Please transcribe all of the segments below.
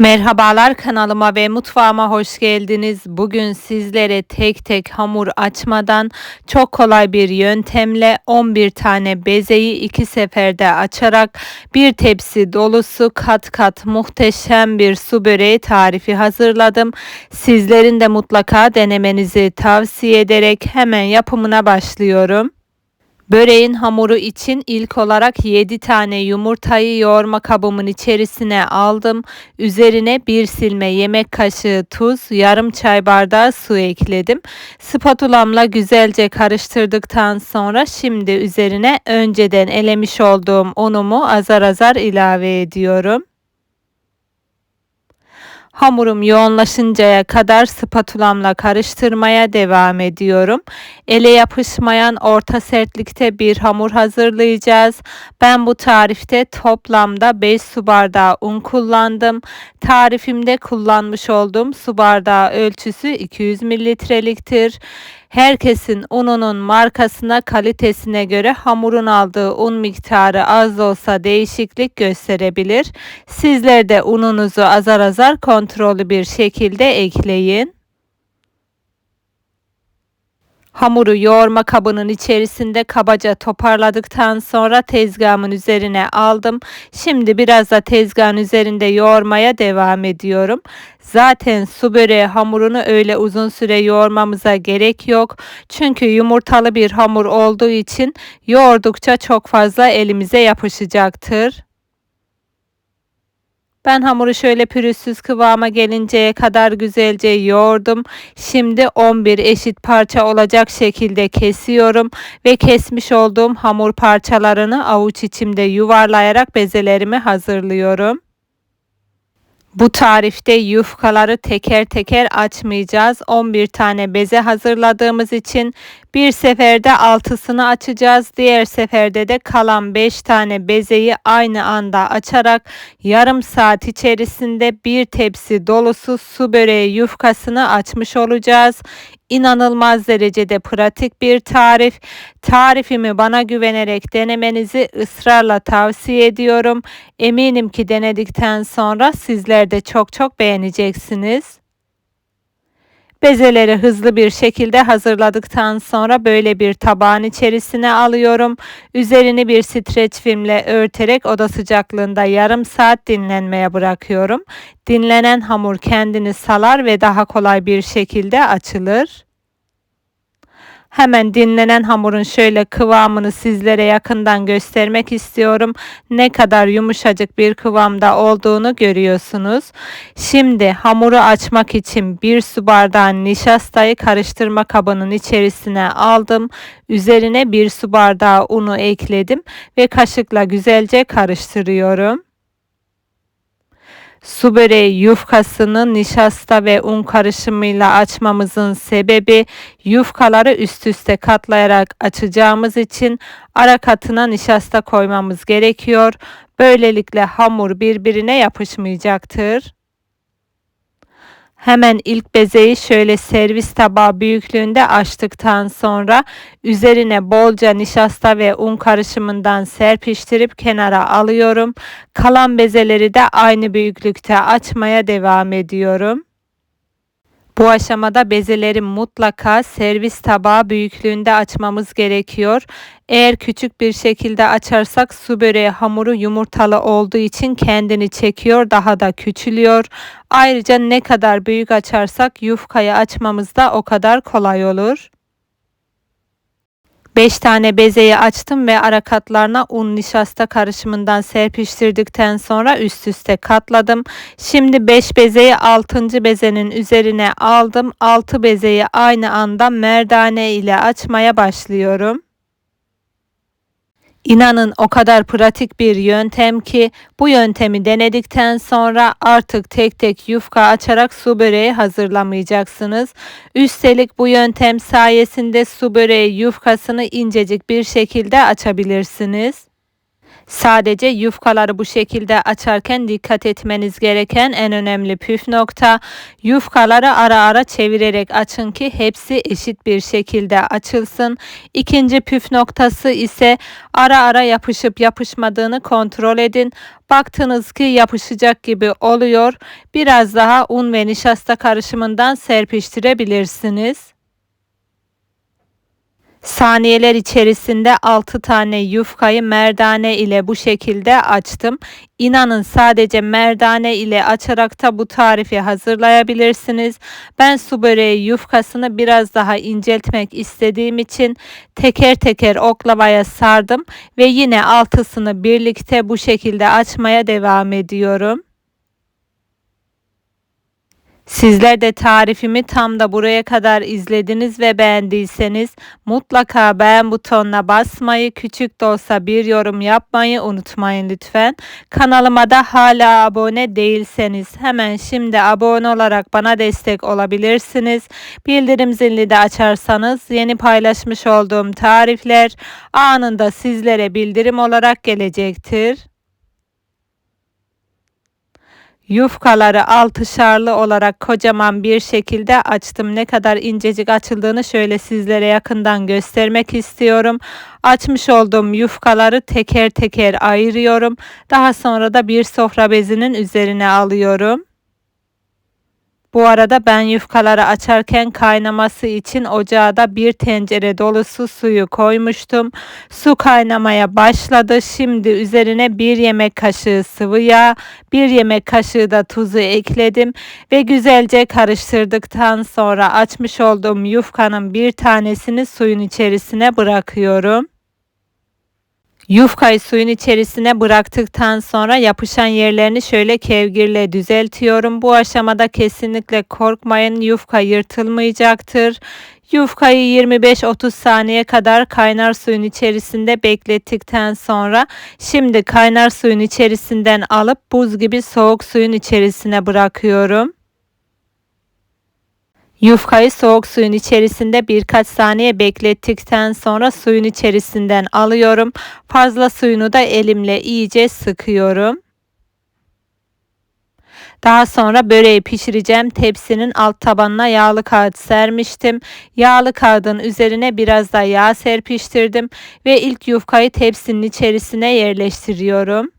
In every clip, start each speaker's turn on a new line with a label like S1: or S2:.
S1: Merhabalar kanalıma ve mutfağıma hoş geldiniz. Bugün sizlere tek tek hamur açmadan çok kolay bir yöntemle 11 tane bezeyi iki seferde açarak bir tepsi dolusu kat kat muhteşem bir su böreği tarifi hazırladım. Sizlerin de mutlaka denemenizi tavsiye ederek hemen yapımına başlıyorum. Böreğin hamuru için ilk olarak 7 tane yumurtayı yoğurma kabımın içerisine aldım. Üzerine bir silme yemek kaşığı tuz, yarım çay bardağı su ekledim. Spatulamla güzelce karıştırdıktan sonra şimdi üzerine önceden elemiş olduğum unumu azar azar ilave ediyorum. Hamurum yoğunlaşıncaya kadar spatulamla karıştırmaya devam ediyorum. Ele yapışmayan orta sertlikte bir hamur hazırlayacağız. Ben bu tarifte toplamda 5 su bardağı un kullandım. Tarifimde kullanmış olduğum su bardağı ölçüsü 200 mililitreliktir. Herkesin ununun markasına, kalitesine göre hamurun aldığı un miktarı az olsa değişiklik gösterebilir. Sizler de ununuzu azar azar kontrollü bir şekilde ekleyin. Hamuru yoğurma kabının içerisinde kabaca toparladıktan sonra tezgahımın üzerine aldım. Şimdi biraz da tezgahın üzerinde yoğurmaya devam ediyorum. Zaten su böreği hamurunu öyle uzun süre yoğurmamıza gerek yok. Çünkü yumurtalı bir hamur olduğu için yoğurdukça çok fazla elimize yapışacaktır. Ben hamuru şöyle pürüzsüz kıvama gelinceye kadar güzelce yoğurdum. Şimdi 11 eşit parça olacak şekilde kesiyorum ve kesmiş olduğum hamur parçalarını avuç içimde yuvarlayarak bezelerimi hazırlıyorum. Bu tarifte yufkaları teker teker açmayacağız. 11 tane beze hazırladığımız için bir seferde altısını açacağız. Diğer seferde de kalan 5 tane bezeyi aynı anda açarak yarım saat içerisinde bir tepsi dolusu su böreği yufkasını açmış olacağız. İnanılmaz derecede pratik bir tarif. Tarifimi bana güvenerek denemenizi ısrarla tavsiye ediyorum. Eminim ki denedikten sonra sizler de çok çok beğeneceksiniz. Bezeleri hızlı bir şekilde hazırladıktan sonra böyle bir tabağın içerisine alıyorum. Üzerini bir streç filmle örterek oda sıcaklığında yarım saat dinlenmeye bırakıyorum. Dinlenen hamur kendini salar ve daha kolay bir şekilde açılır. Hemen dinlenen hamurun şöyle kıvamını sizlere yakından göstermek istiyorum. Ne kadar yumuşacık bir kıvamda olduğunu görüyorsunuz. Şimdi hamuru açmak için bir su bardağı nişastayı karıştırma kabının içerisine aldım. Üzerine bir su bardağı unu ekledim ve kaşıkla güzelce karıştırıyorum. Su böreği yufkasını nişasta ve un karışımıyla açmamızın sebebi yufkaları üst üste katlayarak açacağımız için ara katına nişasta koymamız gerekiyor. Böylelikle hamur birbirine yapışmayacaktır. Hemen ilk bezeyi şöyle servis tabağı büyüklüğünde açtıktan sonra üzerine bolca nişasta ve un karışımından serpiştirip kenara alıyorum. Kalan bezeleri de aynı büyüklükte açmaya devam ediyorum. Bu aşamada bezeleri mutlaka servis tabağı büyüklüğünde açmamız gerekiyor. Eğer küçük bir şekilde açarsak su böreği hamuru yumurtalı olduğu için kendini çekiyor, daha da küçülüyor. Ayrıca ne kadar büyük açarsak yufkayı açmamız da o kadar kolay olur. 5 tane bezeyi açtım ve ara katlarına un nişasta karışımından serpiştirdikten sonra üst üste katladım. Şimdi 5 bezeyi 6. bezenin üzerine aldım. 6 bezeyi aynı anda merdane ile açmaya başlıyorum. İnanın o kadar pratik bir yöntem ki bu yöntemi denedikten sonra artık tek tek yufka açarak su böreği hazırlamayacaksınız. Üstelik bu yöntem sayesinde su böreği yufkasını incecik bir şekilde açabilirsiniz. Sadece yufkaları bu şekilde açarken dikkat etmeniz gereken en önemli püf nokta yufkaları ara ara çevirerek açın ki hepsi eşit bir şekilde açılsın. İkinci püf noktası ise ara ara yapışıp yapışmadığını kontrol edin. Baktınız ki yapışacak gibi oluyor. Biraz daha un ve nişasta karışımından serpiştirebilirsiniz. Saniyeler içerisinde 6 tane yufkayı merdane ile bu şekilde açtım. İnanın sadece merdane ile açarak da bu tarifi hazırlayabilirsiniz. Ben su böreği yufkasını biraz daha inceltmek istediğim için teker teker oklavaya sardım ve yine altısını birlikte bu şekilde açmaya devam ediyorum. Sizler de tarifimi tam da buraya kadar izlediniz ve beğendiyseniz mutlaka beğen butonuna basmayı, küçük de olsa bir yorum yapmayı unutmayın lütfen. Kanalıma da hala abone değilseniz hemen şimdi abone olarak bana destek olabilirsiniz. Bildirim zilini de açarsanız yeni paylaşmış olduğum tarifler anında sizlere bildirim olarak gelecektir. Yufkaları altışarlı olarak kocaman bir şekilde açtım. Ne kadar incecik açıldığını şöyle sizlere yakından göstermek istiyorum. Açmış olduğum yufkaları teker teker ayırıyorum. Daha sonra da bir sofra bezinin üzerine alıyorum. Bu arada ben yufkaları açarken kaynaması için ocağa da bir tencere dolusu suyu koymuştum. Su kaynamaya başladı. Şimdi üzerine bir yemek kaşığı sıvı yağ, bir yemek kaşığı da tuzu ekledim ve güzelce karıştırdıktan sonra açmış olduğum yufkanın bir tanesini suyun içerisine bırakıyorum. Yufkayı suyun içerisine bıraktıktan sonra yapışan yerlerini şöyle kevgirle düzeltiyorum. Bu aşamada kesinlikle korkmayın yufka yırtılmayacaktır. Yufkayı 25-30 saniye kadar kaynar suyun içerisinde beklettikten sonra şimdi kaynar suyun içerisinden alıp buz gibi soğuk suyun içerisine bırakıyorum. Yufkayı soğuk suyun içerisinde birkaç saniye beklettikten sonra suyun içerisinden alıyorum. Fazla suyunu da elimle iyice sıkıyorum. Daha sonra böreği pişireceğim. Tepsinin alt tabanına yağlı kağıt sermiştim. Yağlı kağıdın üzerine biraz da yağ serpiştirdim ve ilk yufkayı tepsinin içerisine yerleştiriyorum.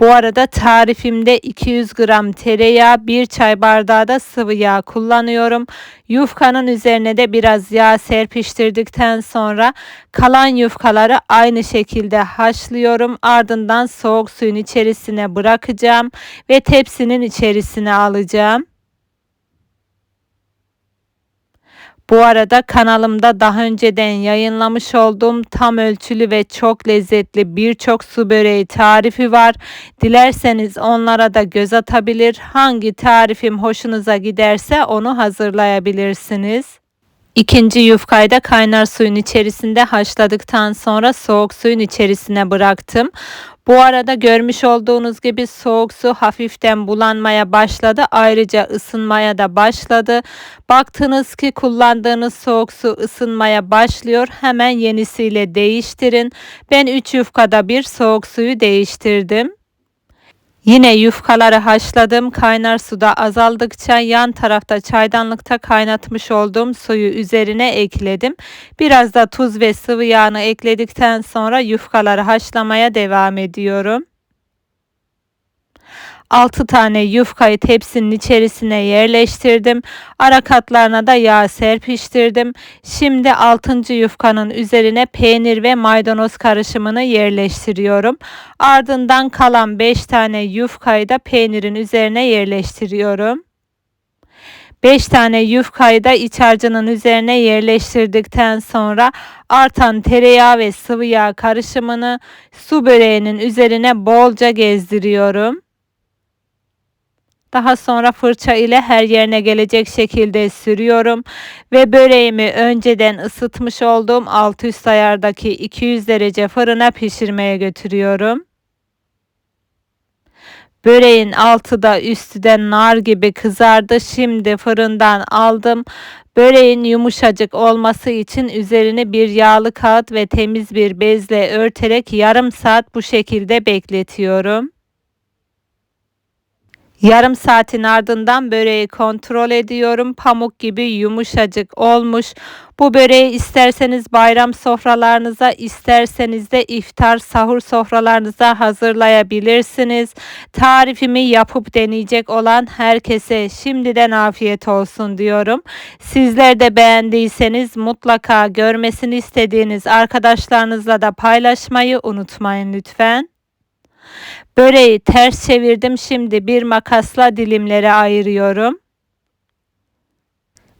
S1: Bu arada tarifimde 200 gram tereyağı, 1 çay bardağı da sıvı yağ kullanıyorum. Yufkanın üzerine de biraz yağ serpiştirdikten sonra kalan yufkaları aynı şekilde haşlıyorum. Ardından soğuk suyun içerisine bırakacağım ve tepsinin içerisine alacağım. Bu arada kanalımda daha önceden yayınlamış olduğum tam ölçülü ve çok lezzetli birçok su böreği tarifi var. Dilerseniz onlara da göz atabilir. Hangi tarifim hoşunuza giderse onu hazırlayabilirsiniz. İkinci yufkayı da kaynar suyun içerisinde haşladıktan sonra soğuk suyun içerisine bıraktım. Bu arada görmüş olduğunuz gibi soğuk su hafiften bulanmaya başladı. Ayrıca ısınmaya da başladı. Baktınız ki kullandığınız soğuk su ısınmaya başlıyor. Hemen yenisiyle değiştirin. Ben 3 yufkada bir soğuk suyu değiştirdim. Yine yufkaları haşladım. Kaynar suda azaldıkça yan tarafta çaydanlıkta kaynatmış olduğum suyu üzerine ekledim. Biraz da tuz ve sıvı yağını ekledikten sonra yufkaları haşlamaya devam ediyorum. 6 tane yufkayı tepsinin içerisine yerleştirdim. Ara katlarına da yağ serpiştirdim. Şimdi 6. yufkanın üzerine peynir ve maydanoz karışımını yerleştiriyorum. Ardından kalan 5 tane yufkayı da peynirin üzerine yerleştiriyorum. 5 tane yufkayı da iç harcının üzerine yerleştirdikten sonra artan tereyağı ve sıvı yağ karışımını su böreğinin üzerine bolca gezdiriyorum. Daha sonra fırça ile her yerine gelecek şekilde sürüyorum ve böreğimi önceden ısıtmış olduğum alt üst ayardaki 200 derece fırına pişirmeye götürüyorum. Böreğin altı da üstü de nar gibi kızardı. Şimdi fırından aldım. Böreğin yumuşacık olması için üzerini bir yağlı kağıt ve temiz bir bezle örterek yarım saat bu şekilde bekletiyorum. Yarım saatin ardından böreği kontrol ediyorum. Pamuk gibi yumuşacık olmuş. Bu böreği isterseniz bayram sofralarınıza, isterseniz de iftar sahur sofralarınıza hazırlayabilirsiniz. Tarifimi yapıp deneyecek olan herkese şimdiden afiyet olsun diyorum. Sizler de beğendiyseniz mutlaka görmesini istediğiniz arkadaşlarınızla da paylaşmayı unutmayın lütfen. Böreği ters çevirdim. Şimdi bir makasla dilimlere ayırıyorum.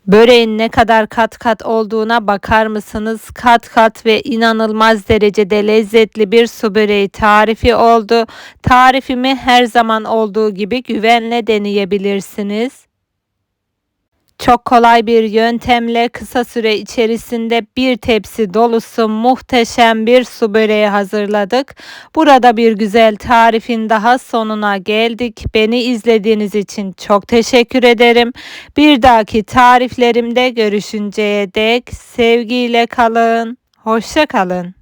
S1: Böreğin ne kadar kat kat olduğuna bakar mısınız? Kat kat ve inanılmaz derecede lezzetli bir su böreği tarifi oldu. Tarifimi her zaman olduğu gibi güvenle deneyebilirsiniz. Çok kolay bir yöntemle kısa süre içerisinde bir tepsi dolusu muhteşem bir su böreği hazırladık. Burada bir güzel tarifin daha sonuna geldik. Beni izlediğiniz için çok teşekkür ederim. Bir dahaki tariflerimde görüşünceye dek sevgiyle kalın. Hoşça kalın.